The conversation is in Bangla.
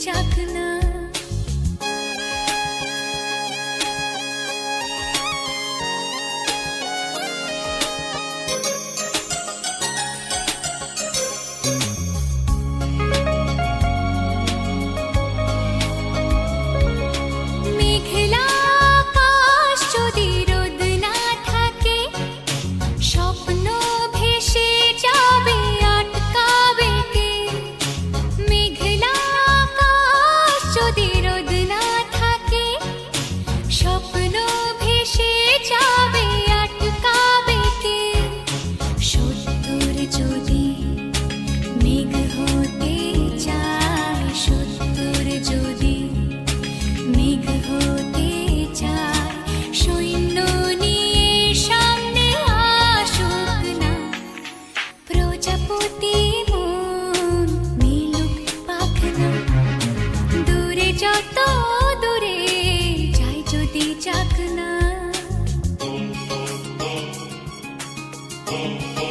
sıcak পাথর যদি মেঘ হতে চায় সত্তর যদি মেঘ হতে চায় সৈন্য নিয়ে সামনে আসুক না প্রজাপতি মিলুক পাখনা দূরে যত দূরে যায় যদি চাকনা Oh, oh.